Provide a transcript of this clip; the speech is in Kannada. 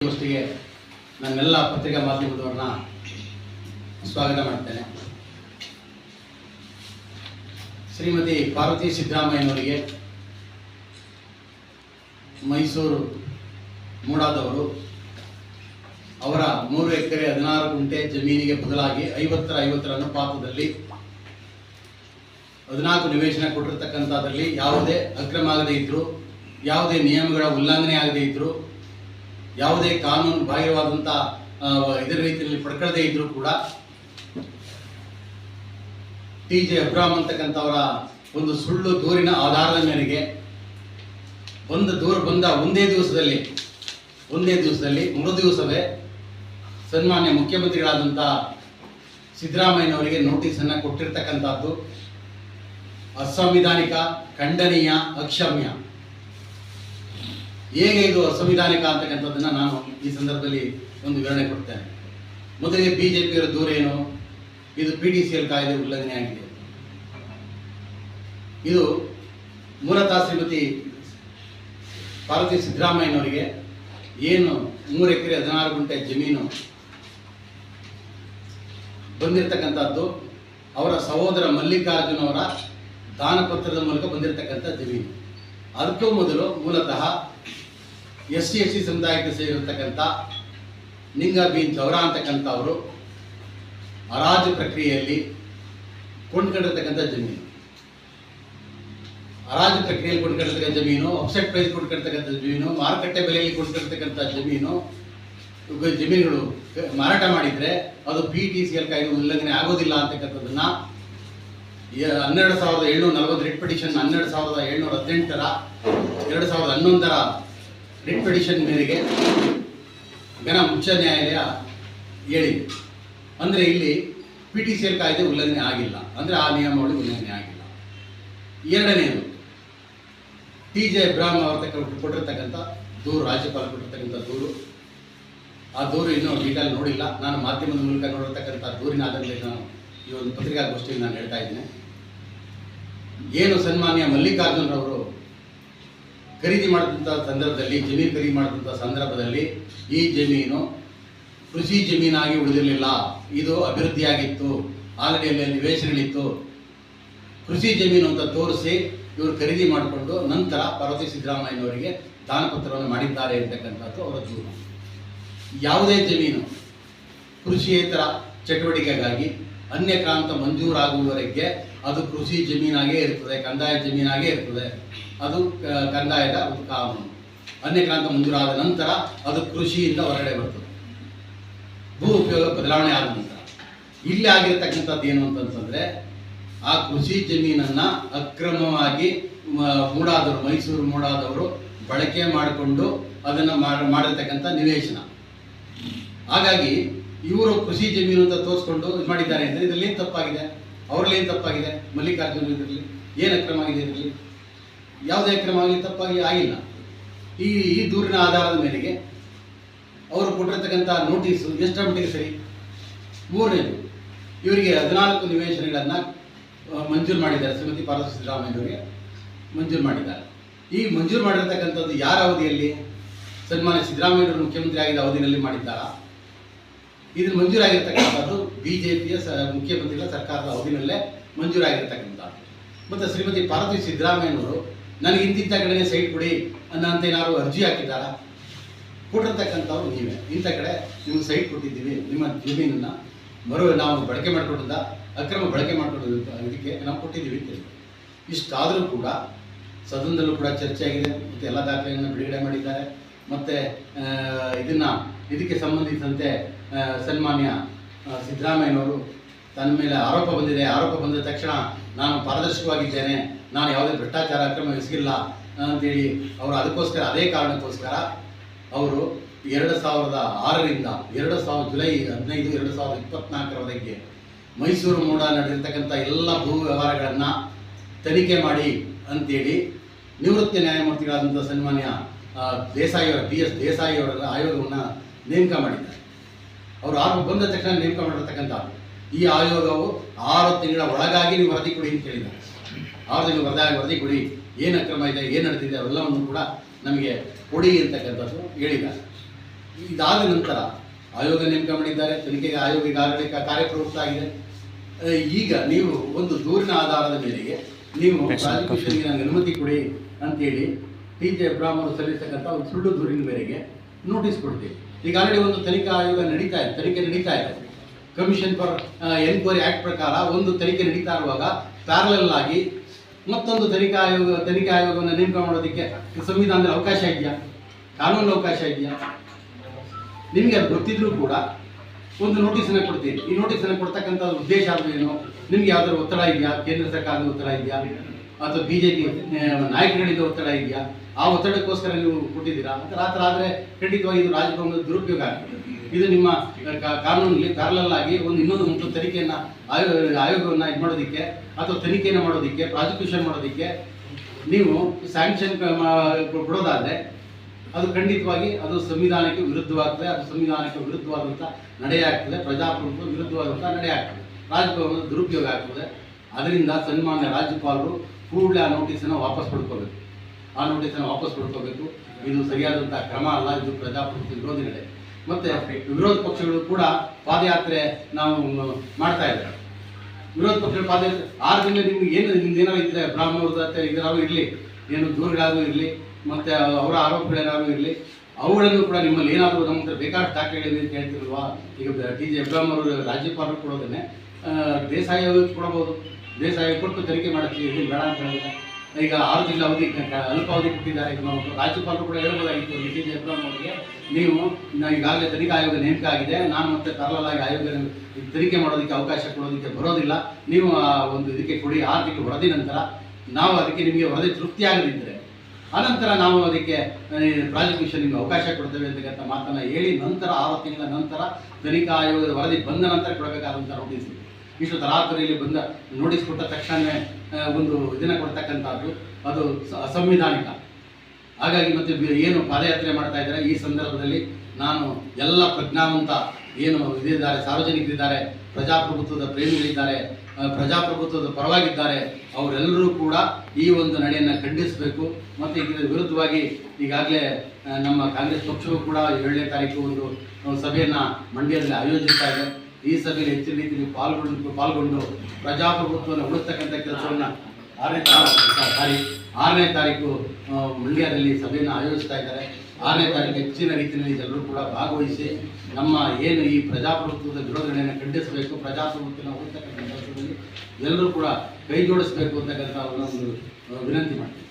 ಗೋಷ್ಠಿಗೆ ನನ್ನೆಲ್ಲ ಪತ್ರಿಕಾ ಮಾಧ್ಯಮದವ್ರನ್ನ ಸ್ವಾಗತ ಮಾಡ್ತೇನೆ. ಶ್ರೀಮತಿ ಪಾರ್ವತಿ ಸಿದ್ದರಾಮಯ್ಯನವರಿಗೆ ಮೈಸೂರು ಮೂಡಾದವರು ಅವರ ಮೂರು ಎಕರೆ ಹದಿನಾರು ಗುಂಟೆ ಜಮೀನಿಗೆ ಬದಲಾಗಿ ಐವತ್ತರ ಐವತ್ತರ ಅನುಪಾತದಲ್ಲಿ ಹದಿನಾಲ್ಕು ನಿವೇಶನ ಕೊಟ್ಟಿರ್ತಕ್ಕಂಥದ್ರಲ್ಲಿ ಯಾವುದೇ ಅಕ್ರಮ ಆಗದೇ ಇದ್ರು, ಯಾವುದೇ ನಿಯಮಗಳ ಉಲ್ಲಂಘನೆ ಆಗದೇ ಇದ್ರು ಯಾವುದೇ ಕಾನೂನು ಬಾಹಿರವಾದಂಥ ಆ, ಇದರ ರೀತಿಯಲ್ಲಿ ಪಡ್ಕೊಳ್ಳದೇ ಇದ್ದರೂ ಕೂಡ ಟಿ ಜೆ ಅಬ್ರಾಮ್ ಅಂತಕ್ಕಂಥವರ ಒಂದು ಸುಳ್ಳು ದೂರಿನ ಆಧಾರದ ಮೇರೆಗೆ ಒಂದು ದೂರು ಬಂದ ಒಂದೇ ದಿವಸದಲ್ಲಿ ಒಂದೇ ದಿವಸದಲ್ಲಿ ಮೂರು ದಿವಸವೇ ಸನ್ಮಾನ್ಯ ಮುಖ್ಯಮಂತ್ರಿಗಳಾದಂಥ ಸಿದ್ದರಾಮಯ್ಯನವರಿಗೆ ನೋಟಿಸನ್ನು ಕೊಟ್ಟಿರ್ತಕ್ಕಂಥದ್ದು ಅಸಂವಿಧಾನಿಕ ಖಂಡನೀಯ ಅಕ್ಷಮ್ಯ. ಹೇಗೆ ಇದು ಅಸಂವಿಧಾನಿಕ ಅಂತಕ್ಕಂಥದ್ದನ್ನ ನಾನು ಈ ಸಂದರ್ಭದಲ್ಲಿ ಒಂದು ವಿವರಣೆ ಕೊಡ್ತೇನೆ. ಮೊದಲಿಗೆ ಬಿಜೆಪಿಯವರ ದೂರ ಏನು? ಇದು ಪಿ ಡಿ ಸಿ ಎಲ್ ಕಾಯ್ದೆ ಉಲ್ಲಂಘನೆ ಆಗಿದೆ. ಇದು ಮೂಲತಃ ಶ್ರೀಮತಿ ಪಾರ್ವತಿ ಸಿದ್ದರಾಮಯ್ಯನವರಿಗೆ ಏನು ಮೂರು ಎಕರೆ ಹದಿನಾರು ಗುಂಟೆ ಜಮೀನು ಬಂದಿರತಕ್ಕಂಥದ್ದು, ಅವರ ಸಹೋದರ ಮಲ್ಲಿಕಾರ್ಜುನ ಅವರ ದಾನಪತ್ರದ ಮೂಲಕ ಬಂದಿರತಕ್ಕಂಥ ಜಮೀನು. ಅದಕ್ಕೂ ಮೊದಲು ಮೂಲತಃ ಎಸ್ ಸಿ ಎಸ್ ಸಿ ಸಮುದಾಯಕ್ಕೆ ಸೇರಿರ್ತಕ್ಕಂಥ ನಿಂಗ ಬೀನ್ ಚೌರ ಅಂತಕ್ಕಂಥವರು ಹರಾಜು ಪ್ರಕ್ರಿಯೆಯಲ್ಲಿ ಕೊಂಡ್ಕೊಂಡಿರ್ತಕ್ಕಂಥ ಜಮೀನು. ಹರಾಜು ಪ್ರಕ್ರಿಯೆಯಲ್ಲಿ ಕೊಂಡ್ಕೊಂಡಿರ್ತಕ್ಕಂಥ ಜಮೀನು ಅಪ್ಸೆಟ್ ಪ್ರೈಸ್ ಕೊಂಡ್ಕೊಂಡಿರ್ತಕ್ಕಂಥ ಜಮೀನು, ಮಾರುಕಟ್ಟೆ ಬೆಲೆಯಲ್ಲಿ ಕೊಂಡ್ಕೊಂಡಿರ್ತಕ್ಕಂಥ ಜಮೀನು ಜಮೀನುಗಳು ಮಾರಾಟ ಮಾಡಿದರೆ ಅದು ಪಿ ಟಿ ಸಿ ಎಲ್ ಕಾಯ್ದೆ ಉಲ್ಲಂಘನೆ ಆಗೋದಿಲ್ಲ ಅಂತಕ್ಕಂಥದ್ದನ್ನು ಹನ್ನೆರಡು ಸಾವಿರದ ಏಳ್ನೂರ ನಲವತ್ತು ರಿಟ್ ಪಿಟಿಷನ್ ಹನ್ನೆರಡು ಸಾವಿರದ ಏಳ್ನೂರ ಹದಿನೆಂಟರ, ಎರಡು ಸಾವಿರದ ಹನ್ನೊಂದರ ರಿಟ್ ಪಿಟಿಷನ್ ಮೇರೆಗೆ ಘನ ಉಚ್ಚ ನ್ಯಾಯಾಲಯ ಹೇಳಿದೆ. ಅಂದರೆ ಇಲ್ಲಿ ಪಿ ಟಿ ಸಿ ಎಲ್ ಕಾಯ್ದೆ ಉಲ್ಲಂಘನೆ ಆಗಿಲ್ಲ. ಅಂದರೆ ಆ ನಿಯಮಾವಳಿ ಉಲ್ಲಂಘನೆ ಆಗಿಲ್ಲ. ಎರಡನೆಯದು ಟಿ ಜೆ ಇಬ್ರಾಹಿಂ ಅವ್ರ ತಕ್ಕ ಕೊಟ್ಟಿರ್ತಕ್ಕಂಥ ದೂರು, ರಾಜ್ಯಪಾಲ ಕೊಟ್ಟಿರ್ತಕ್ಕಂಥ ದೂರು. ಆ ದೂರು ಇನ್ನೂ ಡೀಟೇಲ್ ನೋಡಿಲ್ಲ. ನಾನು ಮಾಧ್ಯಮದ ಮೂಲಕ ನೋಡಿರ್ತಕ್ಕಂಥ ದೂರಿನ ಆಧಾರದಲ್ಲಿ ನಾನು ಈ ಒಂದು ಪತ್ರಿಕಾಗೋಷ್ಠಿಯಲ್ಲಿ ನಾನು ಹೇಳ್ತಾ ಇದ್ದೇನೆ. ಏನು ಸನ್ಮಾನ್ಯ ಮಲ್ಲಿಕಾರ್ಜುನರವರು ಖರೀದಿ ಮಾಡಿದಂಥ ಸಂದರ್ಭದಲ್ಲಿ, ಜಮೀನು ಖರೀದಿ ಮಾಡಿದಂಥ ಸಂದರ್ಭದಲ್ಲಿ ಈ ಜಮೀನು ಕೃಷಿ ಜಮೀನಾಗಿ ಉಳಿದಿರಲಿಲ್ಲ. ಇದು ಅಭಿವೃದ್ಧಿಯಾಗಿತ್ತು. ಆಲ್ರೆಡಿ ಅಲ್ಲಿ ನಿವೇಶನಗಳಿತ್ತು. ಕೃಷಿ ಜಮೀನು ಅಂತ ತೋರಿಸಿ ಇವರು ಖರೀದಿ ಮಾಡಿಕೊಂಡು ನಂತರ ಪಾರ್ವತಿ ಸಿದ್ದರಾಮಯ್ಯನವರಿಗೆ ದಾನಪತ್ರವನ್ನು ಮಾಡಿದ್ದಾರೆ ಅಂತಕ್ಕಂಥದ್ದು ಅವರ ದೂರು ಯಾವುದೇ ಜಮೀನು ಕೃಷಿಯೇತರ ಚಟುವಟಿಕೆಗಾಗಿ ಅನ್ಯಕ್ರಾಂತ ಮಂಜೂರಾಗುವವರೆಗೆ ಅದು ಕೃಷಿ ಜಮೀನಾಗೇ ಇರ್ತದೆ, ಕಂದಾಯ ಜಮೀನಾಗೇ ಇರ್ತದೆ. ಅದು ಕಂದಾಯದ ಒಂದು ಕಾನೂನು ಅನ್ಯಕ್ರಾಂತ ಮಂಜೂರಾದ ನಂತರ ಅದು ಕೃಷಿಯಿಂದ ಹೊರಗಡೆ ಬರ್ತದೆ. ಭೂ ಉಪಯೋಗ ಬದಲಾವಣೆ ಆದ ನಂತರ. ಇಲ್ಲಿ ಆಗಿರತಕ್ಕಂಥದ್ದು ಏನು ಅಂತಂತಂದರೆ, ಆ ಕೃಷಿ ಜಮೀನನ್ನ ಅಕ್ರಮವಾಗಿ ಮೂಡಾದವರು, ಮೈಸೂರು ಮೂಡಾದವರು ಬಳಕೆ ಮಾಡಿಕೊಂಡು ಅದನ್ನು ಮಾಡ- ಮಾಡಿರ್ತಕ್ಕಂಥ ನಿವೇಶನ. ಹಾಗಾಗಿ ಇವರು ಕೃಷಿ ಜಮೀನು ಅಂತ ತೋರಿಸ್ಕೊಂಡು ಇದು ಮಾಡಿದ್ದಾರೆ. ಅಂದರೆ ಇದರಲ್ಲಿ ತಪ್ಪಾಗಿದೆ. ಅವರಲ್ಲಿ ಏನು ತಪ್ಪಾಗಿದೆ? ಮಲ್ಲಿಕಾರ್ಜುನ ಇದರಲ್ಲಿ ಏನು ಅಕ್ರಮ ಆಗಿದೆ ಇರಲಿ ಯಾವುದೇ ಅಕ್ರಮ ಆಗಲಿ, ತಪ್ಪಾಗಿ ಆಗಿಲ್ಲ. ಈ ಈ ದೂರಿನ ಆಧಾರದ ಮೇರೆಗೆ ಅವರು ಕೊಟ್ಟಿರ್ತಕ್ಕಂಥ ನೋಟಿಸು ಎಷ್ಟರ ಮಟ್ಟಿಗೆ ಸರಿ? ಮೂರನೇದು, ಇವರಿಗೆ ಹದಿನಾಲ್ಕು ನಿವೇಶನಗಳನ್ನು ಮಂಜೂರು ಮಾಡಿದ್ದಾರೆ. ಶ್ರೀಮತಿ ಪಾರ್ವತಿ ಸಿದ್ದರಾಮಯ್ಯನವರಿಗೆ ಮಂಜೂರು ಮಾಡಿದ್ದಾರೆ. ಈ ಮಂಜೂರು ಮಾಡಿರ್ತಕ್ಕಂಥದ್ದು ಯಾರ ಅವಧಿಯಲ್ಲಿ? ಸನ್ಮಾನ್ಯ ಸಿದ್ದರಾಮಯ್ಯವರು ಮುಖ್ಯಮಂತ್ರಿ ಆಗಿದ್ದ ಅವಧಿಯಲ್ಲಿ ಮಾಡಿದ್ದಾರಾ? ಇದು ಮಂಜೂರಾಗಿರ್ತಕ್ಕಂಥದ್ದು ಬಿ ಜೆ ಮುಖ್ಯಮಂತ್ರಿಗಳ ಸರ್ಕಾರದ ಅವಧಿನಲ್ಲೇ ಮಂಜೂರಾಗಿರ್ತಕ್ಕಂಥದ್ದು ಮತ್ತು ಶ್ರೀಮತಿ ಪಾರ್ವತಿ ಸಿದ್ದರಾಮಯ್ಯನವರು, ನನಗೆ ಇಂತಿಂಥ ಕಡೆಗೆ ಸೈಟ್ ಕೊಡಿ ಅನ್ನೋಂತ ಏನಾದ್ರು ಅರ್ಜಿ ಹಾಕಿದ್ದಾರ? ಕೊಟ್ಟಿರ್ತಕ್ಕಂಥವ್ರು ನೀವೇ. ಇಂಥ ಕಡೆ ನಿಮ್ಗೆ ಸೈಟ್ ಕೊಟ್ಟಿದ್ದೀವಿ. ನಿಮ್ಮ ಜಮೀನನ್ನು ಮರು ನಾವು ಬಳಕೆ ಮಾಡ್ಕೊಂಡಿದ್ದ, ಅಕ್ರಮ ಬಳಕೆ ಮಾಡ್ಕೊಂಡಿದ್ದು ಇದಕ್ಕೆ ನಾವು ಕೊಟ್ಟಿದ್ದೀವಿ ಅಂತ. ಇಷ್ಟಾದರೂ ಕೂಡ ಸದನದಲ್ಲೂ ಕೂಡ ಚರ್ಚೆ ಆಗಿದೆ. ಮತ್ತು ಎಲ್ಲ ದಾಖಲೆಯನ್ನು ಬಿಡುಗಡೆ ಮಾಡಿದ್ದಾರೆ. ಮತ್ತು ಇದನ್ನು ಇದಕ್ಕೆ ಸಂಬಂಧಿಸಿದಂತೆ ಸನ್ಮಾನ್ಯ ಸಿದ್ದರಾಮಯ್ಯನವರು ತನ್ನ ಮೇಲೆ ಆರೋಪ ಬಂದಿದೆ. ಆರೋಪ ಬಂದ ತಕ್ಷಣ ನಾನು ಪಾರದರ್ಶಕವಾಗಿದ್ದೇನೆ. ನಾನು ಯಾವುದೇ ಭ್ರಷ್ಟಾಚಾರ ಅಕ್ರಮ ಎಸಗಿಲ್ಲ ಅಂತೇಳಿ ಅವರು ಅದಕ್ಕೋಸ್ಕರ, ಅದೇ ಕಾರಣಕ್ಕೋಸ್ಕರ ಅವರು ಎರಡು ಸಾವಿರದ ಆರರಿಂದ, ಎರಡು ಸಾವಿರ ಜುಲೈ ಹದಿನೈದು, ಎರಡು ಸಾವಿರದ ಇಪ್ಪತ್ನಾಲ್ಕರವರೆಗೆ ಮೈಸೂರು ಮೂಡ ನಡೆದಿರ್ತಕ್ಕಂಥ ಎಲ್ಲ ಭೂ ವ್ಯವಹಾರಗಳನ್ನು ತನಿಖೆ ಮಾಡಿ ಅಂತೇಳಿ ನಿವೃತ್ತ ನ್ಯಾಯಮೂರ್ತಿಗಳಾದಂಥ ಸನ್ಮಾನ್ಯ ದೇಸಾಯಿಯವರ, ಬಿ ಎಸ್ ದೇಸಾಯಿಯವರ ಆಯೋಗವನ್ನು ನೇಮಕ ಮಾಡಿದ್ದಾರೆ. ಅವರು ಆರು ಬಂದ ತಕ್ಷಣ ನೇಮಕ ಮಾಡಿರ್ತಕ್ಕಂಥ ಈ ಆಯೋಗವು ಆರು ತಿಂಗಳ ಒಳಗಾಗಿ ನೀವು ವರದಿ ಕೊಡಿ ಅಂತ ಹೇಳಿದ್ದಾರೆ. ಆರು ತಿಂಗಳ ವರದಿ ವರದಿ ಕೊಡಿ ಏನು ಅಕ್ರಮ ಇದೆ ಏನು ನಡೆದಿದೆ ಅವೆಲ್ಲವನ್ನು ಕೂಡ ನಮಗೆ ಕೊಡಿ ಅಂತಕ್ಕಂಥದ್ದು ಹೇಳಿದ್ದಾರೆ. ಇದಾದ ನಂತರ ಆಯೋಗ ನೇಮಕ ಮಾಡಿದ್ದಾರೆ ತನಿಖೆಗೆ ಆಯೋಗ ಈಗಾಗಲೇ ಕಾರ್ಯಪ್ರವೃತ್ತ ಆಗಿದೆ ಈಗ ನೀವು ಒಂದು ದೂರಿನ ಆಧಾರದ ಮೇರೆಗೆ ನೀವು ಪ್ರಾಸಿಕ್ಯೂಷನ್ಗೆ ನನಗೆ ಅನುಮತಿ ಕೊಡಿ ಅಂತೇಳಿ ಟಿ. ಜೆ. ಅವರು ಸಲ್ಲಿಸ್ತಕ್ಕಂಥ ಒಂದು ಸುಳ್ಳು ದೂರಿನ ಮೇರೆಗೆ ನೋಟಿಸ್ ಕೊಡ್ತೀವಿ. ಈಗ ಆಲ್ರೆಡಿ ಒಂದು ತನಿಖಾ ಆಯೋಗ ನಡೀತಾ ಇದೆ, ತನಿಖೆ ನಡೀತಾ ಇದೆ. ಕಮಿಷನ್ ಫಾರ್ ಎನ್ಕ್ವೈರಿ ಆಕ್ಟ್ ಪ್ರಕಾರ ಒಂದು ತನಿಖೆ ನಡೀತಾ ಇರುವಾಗ ಪ್ಯಾರಲಲ್ ಆಗಿ ಮತ್ತೊಂದು ತನಿಖಾ ಆಯೋಗ, ತನಿಖಾ ಆಯೋಗವನ್ನು ನೇಮಕ ಮಾಡೋದಕ್ಕೆ ಸಂವಿಧಾನದಲ್ಲಿ ಅವಕಾಶ ಇದೆಯಾ? ಕಾನೂನು ಅವಕಾಶ ಇದೆಯಾ? ನಿಮಗೆ ಅದು ಗೊತ್ತಿದ್ರೂ ಕೂಡ ಒಂದು ನೋಟಿಸನ್ನು ಕೊಡ್ತೀನಿ. ಈ ನೋಟಿಸನ್ನು ಕೊಡ್ತಕ್ಕಂಥ ಉದ್ದೇಶ ಏನು ನಿಮಗೆ ಯಾವ್ದಾದ್ರು ಒತ್ತಡ ಇದೆಯಾ? ಕೇಂದ್ರ ಸರ್ಕಾರದ ಒತ್ತಡ ಇದೆಯಾ? ಅಥವಾ ಬಿ ಜೆ ಪಿ ನಾಯಕರುಗಳಿಂದ ಒತ್ತಡ ಇದೆಯಾ? ಆ ಒತ್ತಡಕ್ಕೋಸ್ಕರ ನೀವು ಕೊಟ್ಟಿದ್ದೀರಾ? ಅಂತ ಆ ಥರ ಆದರೆ ಖಂಡಿತವಾಗಿ ಇದು ರಾಜಭವನದ ದುರುಪಯೋಗ ಆಗ್ತದೆ ಇದು ನಿಮ್ಮ ಕಾನೂನಲ್ಲಿ ಪ್ಯಾರಲಲ್ ಆಗಿ ಒಂದು ಇನ್ನೊಂದು ಮತ್ತು ತನಿಖೆಯನ್ನು ಆಯೋ, ಆಯೋಗವನ್ನು ಇದು ಮಾಡೋದಕ್ಕೆ ಅಥವಾ ತನಿಖೆಯನ್ನು ಮಾಡೋದಕ್ಕೆ, ಪ್ರಾಸಿಕ್ಯೂಷನ್ ಮಾಡೋದಕ್ಕೆ ನೀವು ಸ್ಯಾಂಕ್ಷನ್ ಕೊಡೋದಾದರೆ ಅದು ಖಂಡಿತವಾಗಿ ಅದು ಸಂವಿಧಾನಕ್ಕೆ ವಿರುದ್ಧವಾಗ್ತದೆ, ಅದು ಸಂವಿಧಾನಕ್ಕೆ ವಿರುದ್ಧವಾದಂಥ ನಡೆಯಾಗ್ತದೆ ಪ್ರಜಾಪ್ರಭುತ್ವ ವಿರುದ್ಧವಾದಂಥ ನಡೆಯಾಗ್ತದೆ ರಾಜಭವನದ ದುರುಪಯೋಗ ಆಗ್ತದೆ. ಅದರಿಂದ ಸನ್ಮಾನ್ಯ ರಾಜ್ಯಪಾಲರು ಕೂಡಲೇ ಆ ನೋಟಿಸನ್ನು ವಾಪಸ್ ಪಡ್ಕೋಬೇಕು. ಆ ನೋಟಿಸನ್ನು ವಾಪಸ್ ಪಡ್ಕೋಬೇಕು. ಇದು ಸರಿಯಾದಂಥ ಕ್ರಮ ಅಲ್ಲ, ಇದು ಪ್ರಜಾಪ್ರಭುತ್ವ ವಿರೋಧಿ ನಡೆ ಮತ್ತೆ ವಿರೋಧ ಪಕ್ಷಗಳು ಕೂಡ ಪಾದಯಾತ್ರೆ ನಾವು ಮಾಡ್ತಾ ಇದ್ದಾರೆ. ವಿರೋಧ ಪಕ್ಷಗಳ ಪಾದಯಾತ್ರೆ, ಆರು ದಿನ ನಿಮ್ಗೆ ಏನು, ನಿಮ್ದು ಏನಾದ್ರು ಇದ್ರೆ ಬ್ರಾಹ್ಮಣರ ಇದರಾಗೂ ಇರಲಿ, ಏನು ದೂರಗಳಾಗೂ ಇರಲಿ, ಮತ್ತೆ ಅವರ ಆರೋಪಗಳೇನಾದರೂ ಇರಲಿ ಅವುಗಳನ್ನು ಕೂಡ ನಿಮ್ಮಲ್ಲಿ ಏನಾದರೂ ನಮ್ಮ ಹತ್ರ ಬೇಕಾದಷ್ಟು ದಾಖಲೆಗಳಿವೆ ಅಂತ ಹೇಳ್ತಿರಲ್ವಾ? ಈಗ ಟಿ ಜೆ ಅಬ್ರಾಮ್ ಅವರು ರಾಜ್ಯಪಾಲರು ಕೊಡೋದನ್ನೇ ದೇಸಾಯಿ ಅವರು ಕೊಡಬಹುದು. ಆಯೋಗ ಕೊಟ್ಟು ತನಿಖೆ ಮಾಡ್ತೀವಿ ಬೇಡ ಅಂತ ಹೇಳಿದ್ರೆ ಈಗ ಆರು ತಿಂಗಳ ಅವಧಿ ಅಲ್ಪಾವಧಿ ಕೊಟ್ಟಿದ್ದಾರೆ. ಈಗ ರಾಜ್ಯಪಾಲರು ಕೂಡ ಹೇಳ್ಬೋದಾಗಿತ್ತು, ನಿತಿನ್ ಜಯಪ್ರಾಮ್ ಅವರಿಗೆ, ನೀವು ಈಗಾಗಲೇ ತನಿಖಾ ಆಯೋಗ ನೇಮಕ ಆಗಿದೆ. ನಾನು ಮತ್ತೆ ತರಲಾಗಿ ಆಯೋಗ ತನಿಖೆ ಮಾಡೋದಕ್ಕೆ ಅವಕಾಶ ಕೊಡೋದಕ್ಕೆ ಬರೋದಿಲ್ಲ. ನೀವು ಒಂದು ಇದಕ್ಕೆ ಕೊಡಿ ಆರು ತಿಂಗಳು ವರದಿ ನಂತರ ನಾವು ಅದಕ್ಕೆ ನಿಮಗೆ ವರದಿ ತೃಪ್ತಿ ಆಗದಿದ್ದರೆ ಅನಂತರ ನಾವು ಅದಕ್ಕೆ ಪ್ರಾಸಿಕ್ಯೂಷನ್ ನಿಮಗೆ ಅವಕಾಶ ಕೊಡ್ತೇವೆ ಅಂತಕ್ಕಂಥ ಮಾತನ್ನು ಹೇಳಿ, ನಂತರ ಆರು ತಿಂಗಳ ನಂತರ ತನಿಖಾ ಆಯೋಗದ ವರದಿ ಬಂದ ನಂತರ ಕೊಡಬೇಕಾದಂಥ ನೋಟಿಸ್ ಇದೆ. ಇಷ್ಟು ತರಾತುರಿಯಲ್ಲಿ ಬಂದ ನೋಟಿಸ್ ಕೊಟ್ಟ ತಕ್ಷಣವೇ ಒಂದು ಇದನ್ನು ಕೊಡ್ತಕ್ಕಂಥದ್ದು. ಅದು ಅಸಂವಿಧಾನಿಕ. ಹಾಗಾಗಿ ಮತ್ತೆ ಏನು ಪಾದಯಾತ್ರೆ ಮಾಡ್ತಾ ಇದ್ದಾರೆ, ಈ ಸಂದರ್ಭದಲ್ಲಿ ನಾನು ಎಲ್ಲ ಪ್ರಜ್ಞಾವಂತ ಏನು ಇದಿದ್ದಾರೆ, ಸಾರ್ವಜನಿಕರಿದ್ದಾರೆ, ಪ್ರಜಾಪ್ರಭುತ್ವದ ಪ್ರೇಮಿಗಳಿದ್ದಾರೆ ಪ್ರಜಾಪ್ರಭುತ್ವದ ಪರವಾಗಿದ್ದಾರೆ, ಅವರೆಲ್ಲರೂ ಕೂಡ ಈ ಒಂದು ನಡೆಯನ್ನು ಖಂಡಿಸಬೇಕು. ಮತ್ತು ಇದರ ವಿರುದ್ಧವಾಗಿ ಈಗಾಗಲೇ ನಮ್ಮ ಕಾಂಗ್ರೆಸ್ ಪಕ್ಷವು ಕೂಡ ಏಳನೇ ತಾರೀಕು ಒಂದು ಸಭೆಯನ್ನು ಮಂಡ್ಯದಲ್ಲಿ ಆಯೋಜಿಸ್ತಾ ಇದೆ. ಈ ಸಭೆಯಲ್ಲಿ ಹೆಚ್ಚಿನ ರೀತಿಯಲ್ಲಿ ಪಾಲ್ಗೊಂಡು ಪಾಲ್ಗೊಂಡು ಪ್ರಜಾಪ್ರಭುತ್ವವನ್ನು ಉಳಿಸ್ತಕ್ಕಂಥ ಕೆಲಸವನ್ನು ಆರನೇ ತಾರೀಕು ಆರನೇ ತಾರೀಕು ಮಂಡ್ಯದಲ್ಲಿ ಸಭೆಯನ್ನು ಆಯೋಜಿಸ್ತಾ ಇದ್ದಾರೆ. ಆರನೇ ತಾರೀಕು ಹೆಚ್ಚಿನ ರೀತಿಯಲ್ಲಿ ಎಲ್ಲರೂ ಕೂಡ ಭಾಗವಹಿಸಿ ನಮ್ಮ ಏನು ಈ ಪ್ರಜಾಪ್ರಭುತ್ವದ ವಿರೋಧನೆಯನ್ನು ಖಂಡಿಸಬೇಕು, ಪ್ರಜಾಪ್ರಭುತ್ವನ ಉಳಿಸ್ತಕ್ಕಂಥ ಕೆಲಸದಲ್ಲಿ ಎಲ್ಲರೂ ಕೂಡ ಕೈ ಜೋಡಿಸಬೇಕು ಅಂತಕ್ಕಂಥ ಒಂದು ವಿನಂತಿ ಮಾಡ್ತೀನಿ.